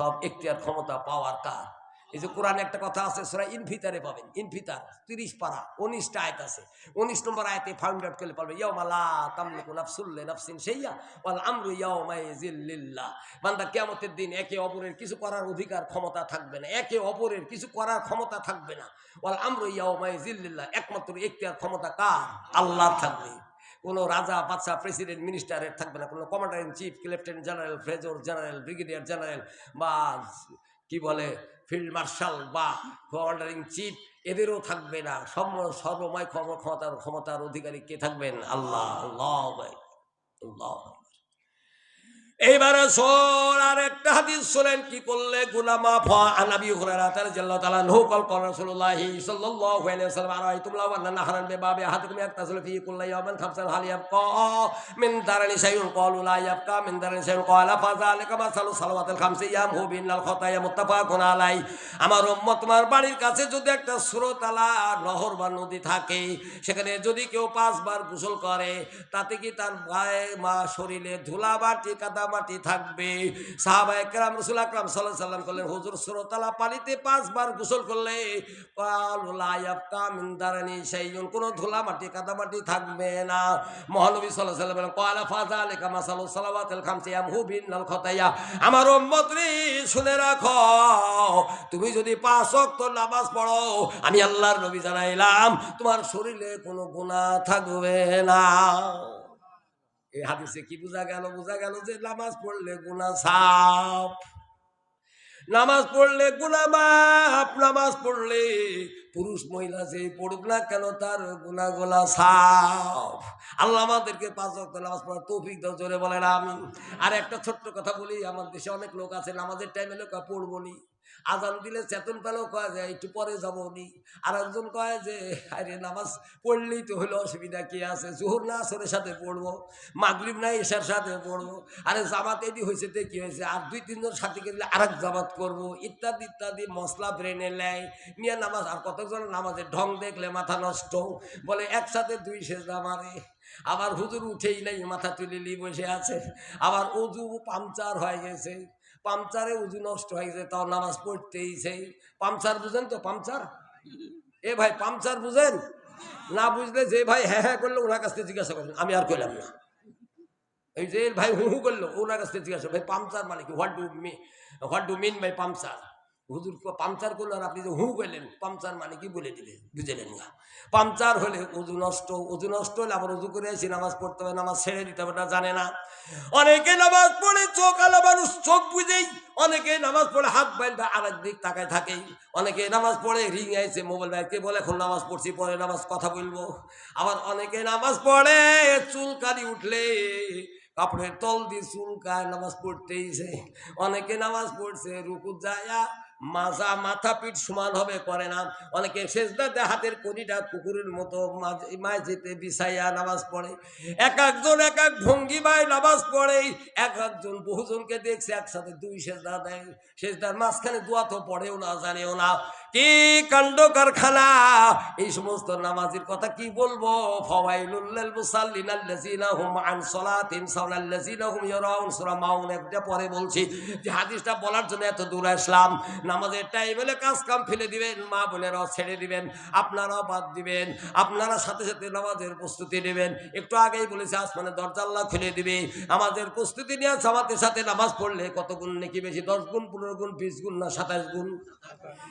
সব এখতিয়ার ক্ষমতা পাওয়ার কার? এই যে কোরআনে একটা কথা আছে সেটা ইনফিতারে পাবেন। ইনফিতার, তিরিশ পারা, উনিশটা আয়াত আছে। উনিশ নম্বর আয়তে ফাউন্ড আউট করলে পারবে ইয়াও মালা তামলিকু নাফসুল্লে নাফসিন সেইয়া ওয়াল আমরু ইয়াউমাই জিল্লিল্লাহ বান্দা কিয়ামতের দিন একে অপরের কিছু করার অধিকার ক্ষমতা থাকবে না, একে অপরের কিছু করার ক্ষমতা থাকবে না। ওয়াল আমরু ইয়াউমাই জিল্লিল্লাহ একমাত্র এখতিয়ার ক্ষমতা কার? আল্লাহ থাকবে। কোনো রাজা বাচ্চা প্রেসিডেন্ট মিনিস্টারের থাকবে না। কোনো commander in chief lieutenant general Fraser general brigadier general বা কি বলে ফিল্ড মার্শাল বা কমান্ডার ইন চিফ এদেরও থাকবে না। সর্ব, সর্বময় ক্ষম- ক্ষমতার ক্ষমতার অধিকারী কে থাকবেন? আল্লাহ আল্লাহ আল্লাহ। এইবারে শোন আর একটা হাদিস শোনেন, কি করলে? গুনামা ফা আনাবি হুরায়রা রাদিয়াল্লাহু তাআলা নহু কল কল রাসূলুল্লাহি সাল্লাল্লাহু আলাইহি ওয়াসাল্লাম আর আইতুম লাও আন্না নাহরান বিবাবি আহাদুকুম ইয়াক্তাসিলু ফি কুল্লি ইয়াওমিন খামসান হাল ইয়াবকা মিন দারানি শাইউন, ক্বালু লা ইয়াবকা মিন দারানি শাইউন, ক্বালা ফাযালিকা মাসালু সালাওয়াতিল খামসি ইয়ামহু বিনাল খাতায়া মুত্তাফাকুন আলাই আমার উম্মত, তোমার বাড়ির কাছে যদি একটা স্রোতালা নহর বা নদী থাকে, সেখানে যদি কেউ পাঁচবার গোসল করে, তাতে কি তার গায়ে, মা শরীরে ধুলা মাটি কাদা মাটি থাকবে। সাহাবা একরাম, রসুল আকরাম সাল্লাহ সাল্লাম করলেন হুজুর স্রোতালা পানিতে পাঁচবার গোসল করলে? কোনো ধুলা মাটি থাকবে না। মহানবী সাল্লাহ সাল্লাম কয়লা ফাজা লেখা মাসালু সালাওয়াতিল খামসি আমহু বিনাল খতায়া আমার উম্মত রে, শুনে রাখো। তুমি যদি পাঁচ ওয়াক্ত নামাজ পড়ো, আমি আল্লাহর নবী জানাইলাম, তোমার শরীরে কোনো গুণা থাকবে না। এই হাদিসে কি বোঝা গেল? বোঝা গেল যে নামাজ পড়লে গুনা সাপ নামাজ পড়লে গুনা মাপ নামাজ পড়লে পুরুষ মহিলা যে পড়ুক না কেন তার গুনা গোলা সাফ। আল্লাহ আমাদেরকে পাঁচ ওয়াক্ত নামাজ পড়ার তৌফিক দাও, জোরে বলেন আমি আর একটা ছোট্ট কথা বলি, আমার দেশে অনেক লোক আছে, নামাজের টাইমে লোক পড়ব নি। আজান দিলে চেতন পেলেও কয় যে, একটু পরে যাব নি আর একজন কয় যে, আরে, নামাজ পড়লেই তো হলো, অসুবিধা কি আছে? জোহর না আসরের সাথে পড়ব, মাগরিব না এশার সাথে পড়ব। আরে, জামাত এদি হয়েছে তে কি হয়েছে আর দুই, তিনজন সাথে গেলে আর এক জামাত করব, ইত্যাদি ইত্যাদি মশলা ব্রেনে নেয় নিয়ে নামাজ, আর কতজন নামাজের ঢং দেখলে মাথা নষ্ট? বলে, একসাথে দুই সেজদা মারে। আবার হুজুর উঠেই নাই, মাথা তুলিলি বসে আছে। আবার অজু, পাংচার হয়ে গেছে। পাংচারে উজু নষ্ট হয়েছে তাও নামাজ পড়তেই সেই পামচার বুঝেন তো, পামচার? এ ভাই, পামচার বুঝেন? না বুঝলে যে ভাই হ্যাঁ হ্যাঁ করল, ওনার কাছ থেকে জিজ্ঞাসা করেন আমি আর করলাম না। এই যে ভাই হু হু করল, ওনার কাছ থেকে জিজ্ঞাসা ভাই, পামচার মানে কি? What do me what do mean ভাই পাংচার হুজুর পাংচার করল আর আপনি যে হু করলেন পাংচার মানে কি বলে দিলেন? বুঝলেন না। পাংচার হলে উজু নষ্ট উজু নষ্ট হলে আবার উজু করে এসে নামাজ পড়তে হবে, নামাজ ছেড়ে দিতে হবে না, জানে না। অনেকে নামাজ পড়ে চোখ আলা মানুষ, চোখ বুঝেই। অনেকে নামাজ পড়ে হাত বাইন্দা আরেক দিক তাকায় থাকে। অনেকে নামাজ পড়ে রিং আইছে মোবাইল ব্যাগকে বলে, এখন নামাজ পড়ছি, পরে নামাজ কথা বলব। আবার অনেকে নামাজ পড়ে চুলকানি উঠলে কাপড়ের তল দিয়ে চুলকায় নামাজ পড়তেইছে অনেকে নামাজ পড়ছে রুকু যায়া মাজা মাথা পিঠ সমান হবে, করে না। অনেকে শেষদাতে হাতের কনিটা কুকুরের মতো মাঝে যেতে বিছাইয়া নামাজ পড়ে। এক একজন এক এক ভঙ্গিমায় নামাজ পড়ে। এক একজন বহুজনকে দেখছে একসাথে দুই শেষদা দেয়। শেষদার মাঝখানে দোয়া তো পড়েও না, জানেও না। কি কাণ্ড কারখানা? এই সমস্ত নামাজের কথা কি বলব? পরে বলছি যে হাদিসটা বলার জন্য এত আসলাম। নামাজের টাইম কাজ কাম ফেলে দিবেন, মা বোনেরাও ছেড়ে দিবেন, আপনারাও বাদ দিবেন, আপনারা সাথে সাথে নামাজের প্রস্তুতি নেবেন। একটু আগেই বলেছে আসমানে দরজা খুলে দিবে। আমাদের প্রস্তুতি নিয়ে সাথে নামাজ পড়লে কত গুণ নাকি বেশি? দশ গুণ, পনেরো গুণ, বিশ গুণ না সাতাশ গুণ?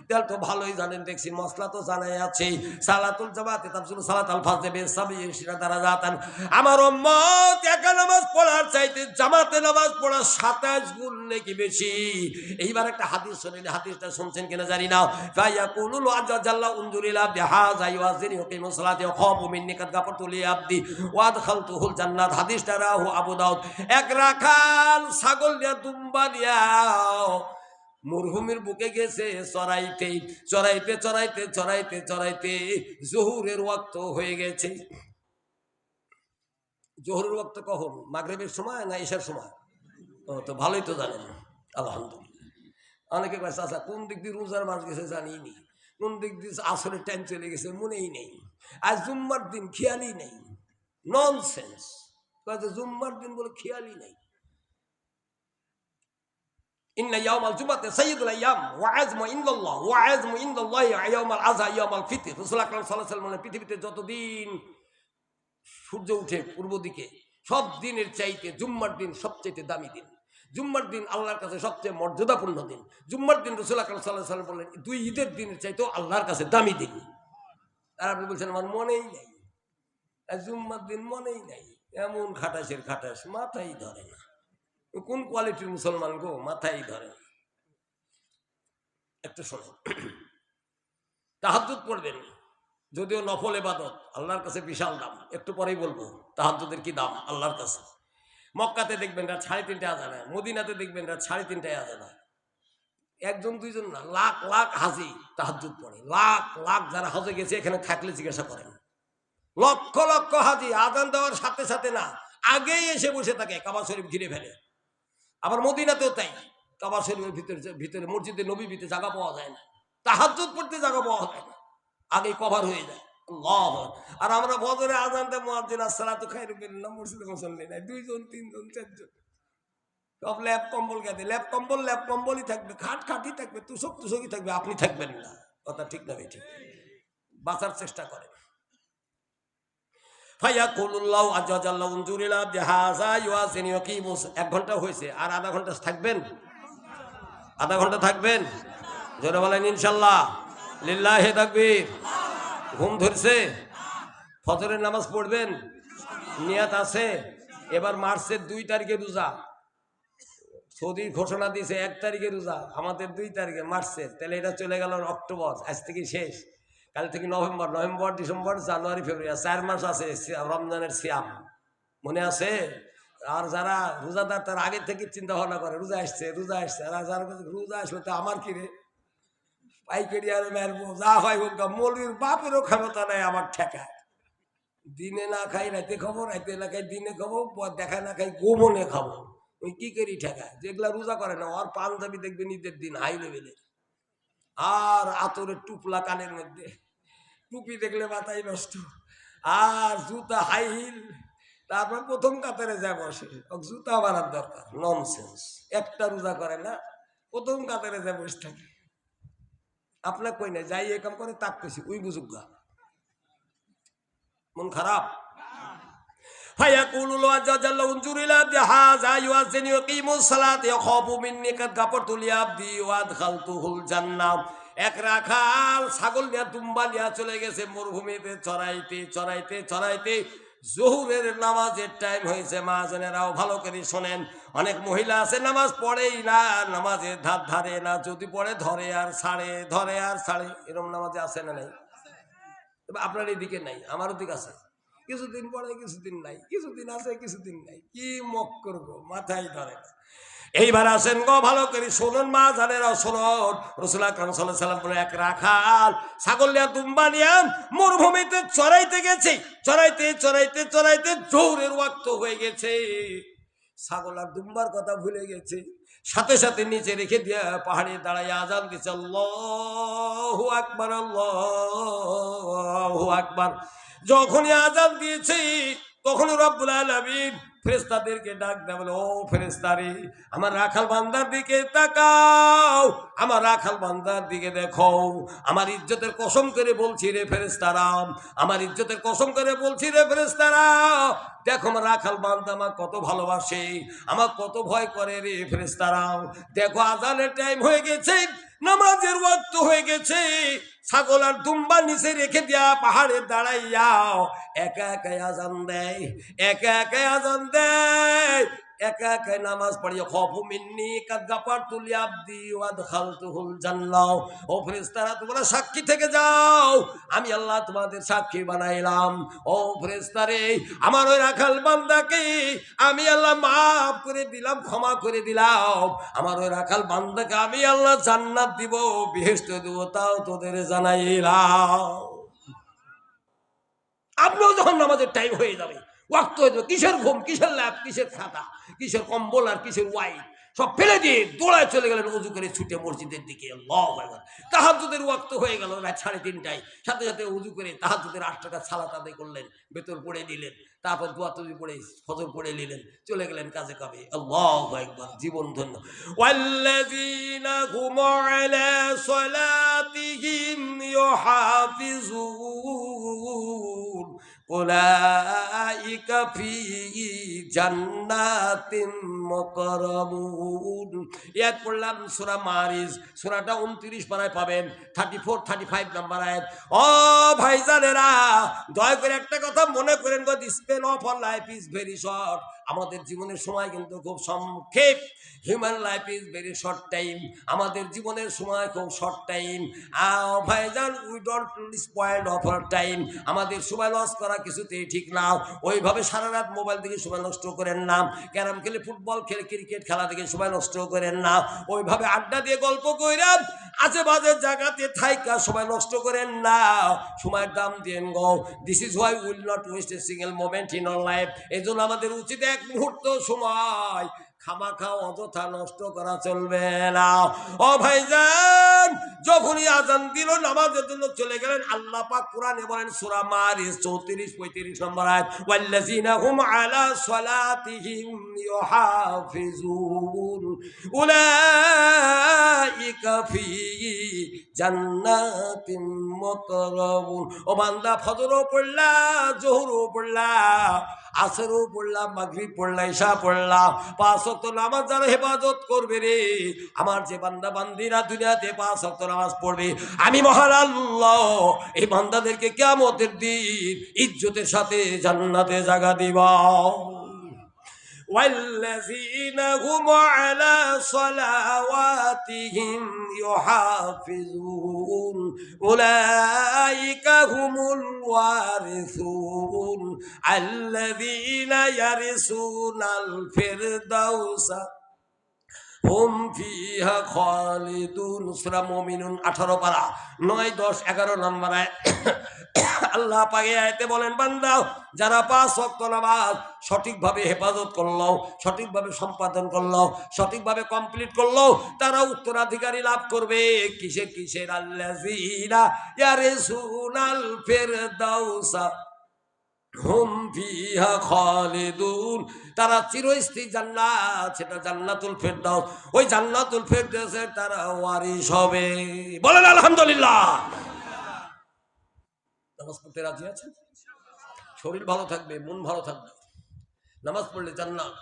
তাহলে তো ভালোই জানেন, দেখছি মশলা তো জানাই আছে। সালাতুল জামাতে তাফসিরুল সালাত আল ফাজে বে সাবি সেটা দ্বারা জাতান আমার উম্মত একা নামাজ পড়ার চাইতে জামাতে নামাজ পড়া সাতাশ গুণ নাকি বেশি। এইবার একটা হাদিস শুনেন, হাদিসটা শুনছেন কিনা জানি না। ফাইয়া কুলুল জাল্লা উনজুরিলা বিহাজ আইওয়াজিনি ওকিমু সালাতি ওয়া খাবু মিন্নি কাদ গাফরতু লি আবদি ওয়া আদখালতুহুল জান্নাত। হাদিসটা রাহু আবু দাউদ। এক রাখাল ছাগল দিয়া দুম্বা দিয়া মরহুমের বুকে গেছে চড়াইতে চড়াইতে চড়াইতে চড়াইতে চড়াইতে জহুরের ওয়াক্ত হয়ে গেছে। জহুরের ওয়াক্ত কখন? মাগরেবের সময় না এসার সময়? ও, তো ভালোই তো জানেন, আলহামদুলিল্লাহ। অনেকে আচ্ছা কোন দিক দিয়ে রোজার মাস গেছে জানি নি কোন দিক দিয়ে আসরের টাইম চলে গেছে মনেই নেই। আর জুম্মার দিন খেয়ালই নেই। নন সেন্স জুম্মার দিন বলে খেয়ালই নেই। পৃথিবীতে যতদিন সূর্য উঠে পূর্ব দিকে, সব দিনের চাইতে জুম্মার দিন সবচেয়ে দামি দিন। জুম্মার দিন আল্লাহর কাছে সবচেয়ে মর্যাদাপূর্ণ দিন। জুম্মার দিন রসুল আকরাম সাল্লাহ বললেন দুই ঈদের দিনের চাইতেও আল্লাহর কাছে দামি দিন। আর আপনি বলছেন, আমার মনেই নাই। জুম্মার দিন মনেই নাই। এমন খাটাসের খাটাস মাথাই ধরে না। কোন কোয়ালিটির মুসলমান গো? মাথাই ধরে। একটু শোনো। তাহাজুদ পড়বেন। যদিও নফল এবাদত আল্লাহর কাছে বিশাল দাম। একটু পরেই বলব তাহাজুদের কি দাম? আল্লাহর কাছে। মক্কাতে দেখবেন রাত সাড়ে তিনটে আজানা মদিনাতে দেখবেন রাত সাড়ে তিনটায় আজানা একজন, দুইজন না, লাখ লাখ হাজি তাহাজুদ পড়ে। লাখ লাখ যারা হজে গেছে, এখানে থাকলে জিজ্ঞাসা করেন। লক্ষ লক্ষ হাজি, আজান দেওয়ার সাথে সাথে না, আগেই এসে বসে থাকে, কাবা শরীফ ঘিরে ফেলে। আবার মদিনাতেও তাই। কাবা শরীফের ভিতরে ভিতরে মসজিদে নবী ভিতরে জায়গা পাওয়া যায় না। তাহাজুদ পড়তে জায়গা পাওয়া যায় না। আগে কভার হয়ে যায়। আর আমরা বদরে আজানতে নাই। দুইজন, তিনজন, চারজন। ল্যাপ কম্বল ল্যাপ কম্বল ল্যাপ কম্বলই থাকবে। থাকবে। তুষক তুষকই থাকবে। আপনি থাকবেন না। কথা ঠিক না ঠিক। বাঁচার চেষ্টা করেন। ফায়াকুলুল্লাহ আজ্জাল্লাহু উনজুরিলা বিহাযা ইউয়াজিনি ওয়াকিমুস এক ঘণ্টা হয়েছে, আর আধা ঘণ্টা থাকবেন? আধা ঘণ্টা থাকবেন? জোরে বলেন ইনশাল্লাহ। লিল্লাহে তাকবীর। ঘুম ধরছে। ফজরের নামাজ পড়বেন? নিয়াত আছে। এবার মার্চের দুই তারিখে রোজা। সৌদি ঘোষণা দিয়েছে, এক তারিখে রোজা। আমাদের দুই তারিখে, মার্চের। তাহলে এটা চলে গেল অক্টোবর, আজ থেকে শেষ। কাল থেকে November November December January February চার মাস আছে রমজানের সিয়াম। মনে আছে? আর যারা রোজাদার তার আগে থেকে চিন্তা ভাবনা করে রোজা আসছে রোজা আসছে। আর যারা রোজা আসবে তো আমার কি রে? পাইকারি আর মারবো যা হয় হোক গা, মৌলবীর বাপেরও ক্ষমতা নাই আমার ঠেকায়। দিনে না খাই রাতে খাব রাতে না খাই দিনে খাব দেখা না খাই গোমনে খাব। ওই কি করি ঠেকায়? যেগুলা রোজা করে না ওর পাঞ্জাবি দেখবেন ঈদের দিন হাই লেভেলের। আর আতরের টুপলা কানের মধ্যে। টুপি দেখলে মাথায় নষ্ট। আর জুতা হাই হিল তারপর প্রথম কাতারে যা বসে। জুতা বানার দরকার। ননসেন্স একটা রোজা করে না, প্রথম কাতারে যা বসে থাকে। আপনার কই না যাই এ কাম করে, তাক কইছি। ওই বুঝুক গা। মন খারাপ? ফায়াকুলু এক ছাগল চলে গেছে মরুভূমিতে, চড়াইতে চড়াইতে চড়াইতে। জহুরের নামাজের টাইম হয়েছে ভালো করে শোনেন। অনেক মহিলা আছে, নামাজ পড়েই না, নামাজের ধার ধারে না, যদি পড়ে ধরে আর ছাড়ে, ধরে আর ছাড়ে। এরকম নামাজে আছে না নাই? আপনার এদিকে নাই, আমারও দিক আছে। কিছুদিন পরে, কিছুদিন নাই, কিছুদিন আছে, কিছুদিন নাই। কি মক করব, মাথায় ধরে না। এইবার আসেন গো, ভালো করে শুনুন মা জানেরাও শুনুন রসুল আকরম সাল্লাম বলে, এক রাখাল ছাগল নিয়ে মরুভূমিতে চড়াইতে গেছে। চড়াইতে চড়াইতে চড়াইতে জোরের ওয়াক্ত হয়ে গেছে। ছাগল আর দুম্বার কথা ভুলে গেছে। সাথে সাথে নিচে রেখে দিয়ে পাহাড়ে দাঁড়ায় আজান দিচ্ছে আল্লাহু আকবার আল্লাহু আকবার। যখনই আজান দিয়েছে, তখনই রব্বুল আলামিন ফেরেশতাদেরকে ডাক দেয় বলে, ও ফেরেশতারে, আমার রাখাল বান্দার দিকে তাকাও, আমার রাখাল বান্দার দিকে দেখো। আমার ইজ্জতের কসম করে বলছি রে ফেরেশতারা আমার ইজ্জতের কসম করে বলছি রে ফেরেশতারা, দেখো আমার রাখাল বান্দা আমার কত ভালোবাসে আমার কত ভয় করে রে ফেরেশতারা দেখো আজানের টাইম হয়ে গেছে, নামাজের ওয়াক্ত হয়ে গেছে ছাগল আর দুম্বা নিচে রেখে দিয়া পাহাড়ে দাঁড়াইয়াও। একা একা আজান দেয়, একা একা আজান দেয়। একা একা নামাজ পড়িয়ে খফু মিন্নি কাদ্দাপার তুলি আব্দি ওয়াদ খালতুহুল জান্নাহ। ও ফেরেশতারা, তোমরা সাক্ষী থেকে যাও। আমি আল্লাহ তোমাদের সাক্ষী বানাইলাম। ও ফেরেশতারে, আমার ওই রাখাল বান্দাকে আমি আল্লাহ মাফ করে দিলাম, ক্ষমা করে দিলাম। আমার ওই রাখাল বান্দাকে আমি আল্লাহ জান্নাত দিব, বেহেশত দিব তাও তোদের জানাইলাম। আপনিও যখন নামাজের টাইম হয়ে যাবে, ওয়াক্ত হয়ে যাবে, কিসের ঘুম, কিসের ল্যাব কিসের খাতা কিসের কম্বল আর কিসের ওয়াইট সব ফেলে দিয়ে দোড়ায় চলে গেলেন উজু করে ছুটে মসজিদের দিকে। তাহাজুদের ওয়াক্ত হয়ে গেল রাত সাড়ে তিনটায়। সাথে সাথে উজু করে তাহাজুদের আট টাকা সালাত আদায় করলেন বেতন পড়ে নিলেন, তারপর দোয়া তুমি পড়ে, ফজর পড়ে নিলেন, চলে গেলেন কাজে কাবে আল্লাহ একবার জীবন ধন্য। ওয়াল্লাযীনা উলাইকা ফি জান্নাতিন মুকরামুন। ইয়াত পড়লাম সূরা মারিজ, সূরাটা 29 পারায় পাবেন 34 35 নাম্বার আয়াত। ও ভাইজানেরা, দয়া করে একটা কথা মনে করেন গো this pen life is very short আমাদের জীবনের সময় কিন্তু খুব সংক্ষেপ। Human life is very short time আমাদের জীবনের সময় খুব শর্ট টাইম ভাইজান we don't spoil of our time আমাদের সময় লস করা কিছুতেই ঠিক না। ওইভাবে সারা রাত মোবাইল থেকে সময় নষ্ট করেন না। ক্যারাম খেলে ফুটবল খেলে ক্রিকেট খেলা থেকে সময় নষ্ট করেন না। ওইভাবে আড্ডা দিয়ে গল্প আজে বাজে জায়গাতে থাইকা সময় নষ্ট করেন না। সময়ের দাম দিয়েন গো। This is why will not waste a single moment in our life এই আমাদের উচিত এক মুহূর্ত সময় খামাখা অযথা নষ্ট করা চলবে না। ও ভাইজান, যখনই আজান দিল, নামাজের জন্য চলে গেলেন, আল্লাহ পাক কোরআনে বলেন, সূরা মারিস 34 35 নম্বর আয়াত, ওয়াল্লাযিনা হুম আলা সালাতিহিম ইউহাফিজুন। ও পড়লা পাঁচ নামাজ হেফাজত করবে রে, আমার যে বান্দা বান্দিরা দুনিয়াতে পাঁচ ওয়াক্ত নামাজ পড়বে, আমি মহান আল্লাহ, এই বান্দাদেরকে কিয়ামতের দিন ইজ্জতের সাথে জান্নাতে জায়গা দিবা। والذين هم على صلواتهم يحافظون. أولئك هم الوارثون. الذين يرثون الفردوس ফিহা খালিদুন মুমিনুন 18 পারা 9 10 11 নম্বর। আয়াত আল্লাহ পাকে বলেন যারা পাঁচ ওয়াক্ত নামাজ সঠিকভাবে হেফাজত করল সঠিকভাবে সম্পাদন করল সঠিকভাবে কমপ্লিট করল তারা উত্তরাধিকারী লাভ করবে। কিসের কিসের ইয়ারিসুনাল ফিরদাউসা? হুম ফিহা খালিদুন। তারা চিরস্থায়ী জান্নাত, সেটা জান্নাতুল ফেরদাউস। ওই জান্নাতুল ফেরদাউসের তারা ওয়ারিশ হবে। বলেন আলহামদুলিল্লাহ। নামাজ পড়তে রাজি আছেন? শরীর ভালো থাকবে, মন ভালো থাকবে। নামাজ পড়লে জান্নাত,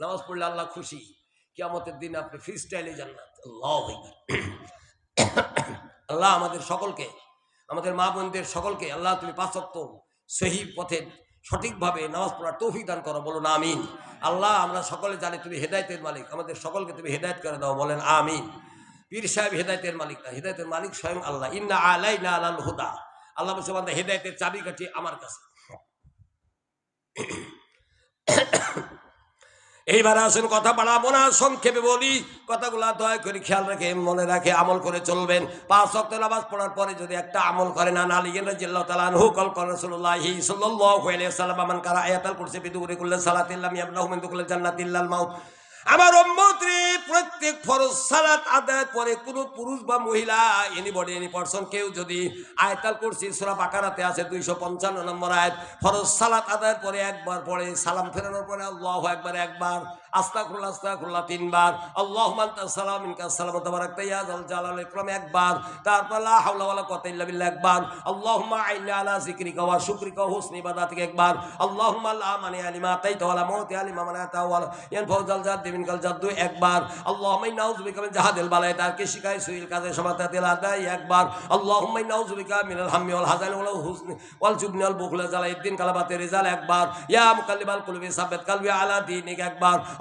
নামাজ পড়লে আল্লাহ খুশি। কিয়ামতের দিন আপনি ফ্রি স্টাইলে জান্নাত। আল্লাহ আল্লাহ আমাদের সকলকে, আমাদের মা বোনদের সকলকে, আল্লাহ তুমি পাঁচত্ব সহি পথে সঠিকভাবে নামাজ পড়ার তৌফিক দান করো, বলুন আমিন। আল্লাহ, আমরা সকলে জানি তুমি হেদায়তের মালিক। আমাদের সকলকে তুমি হেদায়ত করে দাও, বলেন আমিন। পীর সাহেব হেদায়তের মালিক না, হেদায়তের মালিক স্বয়ং আল্লাহ। ইন্না আলাই না আলাল হুদা। আল্লাহ হেদায়তের চাবি চাবিকাঠি আমার কাছে। এইবার আসুন কথা বাড়াবো না, সংক্ষেপে বলি, কথাগুলো দয়া করে খেয়াল রেখে, মনে রাখে, আমল করে চলবেন। পাঁচ অক্ট নামাজ পড়ার পরে যদি একটা আমল করে, না না লিগেন রাজিল্লাহ তালান আনহু কল কল রাসূলুল্লাহি সাল্লাল্লাহু আলাইহি ওয়াসাল্লাম, মান কারা আয়াতাল কুরসি বিদুরি কুল্লি সালাতিল্লাম ইয়াবনাহু হুমেন্দু দুকুল জান্নাতিল্লাল মাউত। আমার উম্মতরে প্রত্যেক ফরজ সালাত আদায় পরে কোনো পুরুষ বা মহিলা এনি এনিবডি এনি পারসন কেউ যদি আয়াতাল করছি সূরা বাকারাতে আছে 255 নম্বর আয়াত, ফরজ সালাত আদায়ের পরে একবার পড়ে, সালাম ফেরানোর পরে আল্লাহু একবার একবার আস্তাগফিরুল্লাহ আস্তাগফিরুল্লাহ তিনবার। আল্লাহুম্মা সালাম মিনকাস সালাম, তাবারাকতা, ইয়া জালাল ইকরাম, একবার। তারপর লা হাওলা ওয়ালা কুওয়াতা ইল্লা বিল্লাহ, একবার। আল্লাহুম্মা আইন্না আলা যিকরিকা ওয়া শুকরিকা ওয়া হুসনি ইবাদাতিকা, একবার। আল্লাহুম্মা লা মানি আলিমা তাইতা ওয়ালা মাউতি আলিমা মানাতা ওয়ালা ইয়ানফাউ জাল জাদ মিনকাল জাদ্দু, একবার। আল্লাহুম্মা ইন্না বিকা মিন জাহাদিল বালাই তারকে শিকায় সুইল কাজে সমাতাতিল আদাই একবার। আল্লাহুম্মা ইন্না বিকা মিনাল হাম্মি ওয়াল হাজানি ওয়াল হুসনি ওয়াল জুবনি ওয়াল বুখলা, জালাইদ্দিন কালাবাতে রিজাল, একবার। ইয়া মুকাল্লিবাল কুলুবি সাব্বিত কালবি আলা দীনিক, একবার।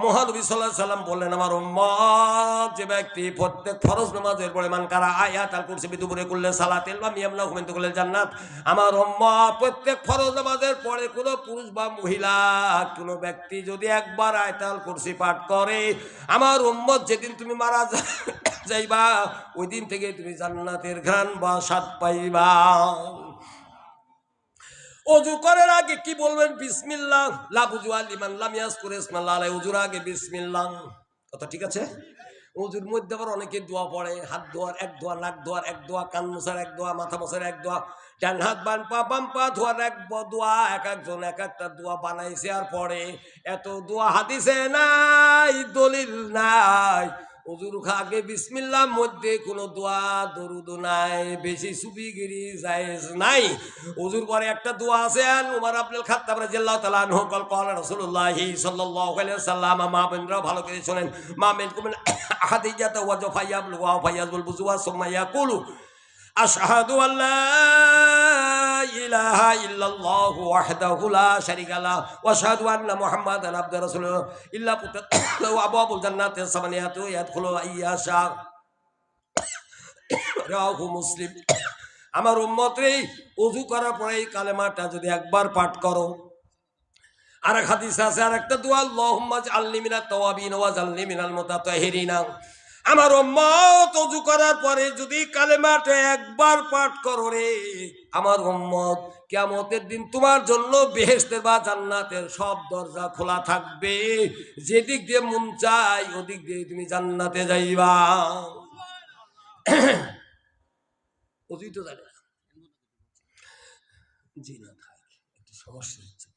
মহানবী আলাইহি সাল্লাম বললেন, আমার উম্মত, যে ব্যক্তি প্রত্যেক ফরজ নামাজের পরে মান কারা আয়াত আল কুরসি বিদুবুরে কুল্লে সালাতিল বা মিয়ামনা হুমিন তুকুল জান্নাত। আমার উম্মত, প্রত্যেক ফরজ নামাজের পরে কোন পুরুষ বা মহিলা, কোন ব্যক্তি যদি একবার আয়াত আল কুরসি পাঠ করে, আমার উম্মত যেদিন তুমি মারা যাইবা ওই দিন থেকে তুমি জান্নাতের ঘ্রাণ বা স্বাদ পাইবা। অজু করার আগে কি বলবেন? বিসমিল্লাহ। লা বুজুয়া লিমান লাম ইয়াজকুর ইসমাল্লাহ অজুর আগে বিসমিল্লাহ। কথা ঠিক আছে? অজুর মধ্যে আবার অনেকে দোয়া পড়ে, হাত ধোয়ার এক দোয়া, নাক ধোয়ার এক দোয়া, কান মোছার এক দোয়া, মাথা মোছার এক দোয়া, ডান হাত বান, পা বাম, পা ধোয়ার এক দোয়া, এক একজন এক একটা দোয়া বানাইছে আর পড়ে। এত দোয়া হাদিসে নাই, দলিল নাই। অজুর আগে বিসমিল্লার মধ্যে কোনো দোয়া, দরুদ নাই, বেশি সুফিগিরি জায়েজ নাই। অজুর পরে একটা দোয়া আছে, উমর আব্দুল খাত্তাব রাদিয়াল্লাহু তাআলা আনহু, কল কল রাসূলুল্লাহ সাল্লাল্লাহু আলাইহি ওয়াসাল্লাম, মা বেনরা ভালো করে শুনেন। মা বেন কুমিন আহাদিজাত ওয়া জাফায়াবল ওয়া ফায়াজুল বুজুয়া সুম্মা ইয়াকুলু, আশহাদু আল্লা ইলাহা আমার উম্মত রে অজু করার পরে এই কালেমাটা যদি একবার পাঠ করো। আর এক হাদিস আছে আর একটা দোয়া, আল্লাহুম্মা জাআলনি মিনাত তাওয়াবিন ওয়া আমার উম্মত অজু করার পরে যদি কালেমাটা একবার পাঠ করো রে, আমার উম্মত, কিয়ামতের দিন তোমার জন্য বেহেশতের বা জান্নাতের সব দরজা খোলা থাকবে। যেদিক দিয়ে মন চাই ওদিক দিয়ে তুমি জান্নাতে যাইবা। অজুই তো জানে না। জি না, থাক, একটু সমস্যা হচ্ছে।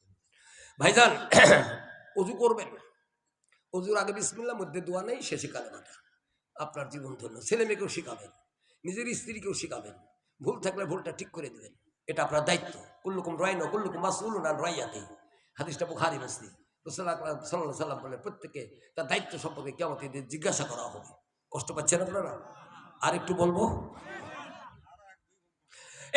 ভাইজান, অজু করবেন অজুর আগে বিসমিল্লার মধ্যে দোয়া নেই, শেষে কালেমাটা। আপনার জীবন ধন্য। ছেলে মেয়েকেও শেখাবেন, নিজের স্ত্রীকেও শেখাবেন। ভুল থাকলে ভুলটা ঠিক করে দেবেন। এটা আপনার দায়িত্ব। কুল্লুকুম রয় না কুল্লুকুম মাসুল না রয়াতে হাদিসটা বুখারি মসলি সাল্লাহ সাল্লাম বলে প্রত্যেকে তার দায়িত্ব সম্পর্কে কেমন জিজ্ঞাসা করা হবে। কষ্ট পাচ্ছেন আপনারা? আর একটু বলব?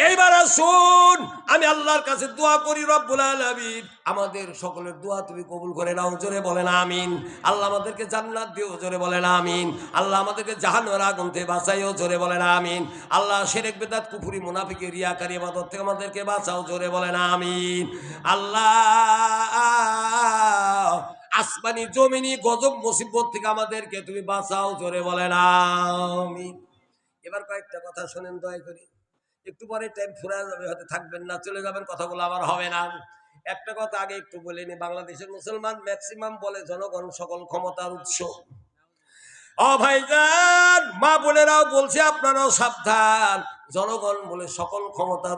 এইবার আসুন, আমি আল্লাহর কাছে দোয়া করি রব্বুল আলামিন। আমাদের সকলের দোয়া তুমি কবুল করে নাও, জোরে বলেন আমিন। আল্লাহ আমাদেরকে জান্নাত দিও, জোরে বলেন আমিন। আল্লাহ আমাদেরকে জাহান্নামের আগুন থেকে বাঁচাইও, জোরে বলেন আমিন। আল্লাহ শিরক বেদাত, কুফরি, মুনাফিকি, রিয়াকারি, ইবাদত থেকে আমাদেরকে বাঁচাও, জোরে বলেন আমিন। আল্লাহ, আসমানি, জমিনি, গজব, মুসিবত থেকে আমাদেরকে তুমি বাঁচাও, জোরে বলেন আমিন। এবার কয়েকটা কথা শোনেন, দয়া করে। একটু পরে টাইম ফুরা যাবে, হয়তো থাকবেন না, চলে যাবেন, কথাগুলো আবার হবে না। একটা কথা আগে একটু বলে নি, বাংলাদেশের মুসলমান ম্যাক্সিমাম বলে জনগণ সকল ক্ষমতার উৎস। ও মা বোনেরাও বলছে আপনারাও সাবধান, জনগণ বলে সকল ক্ষমতার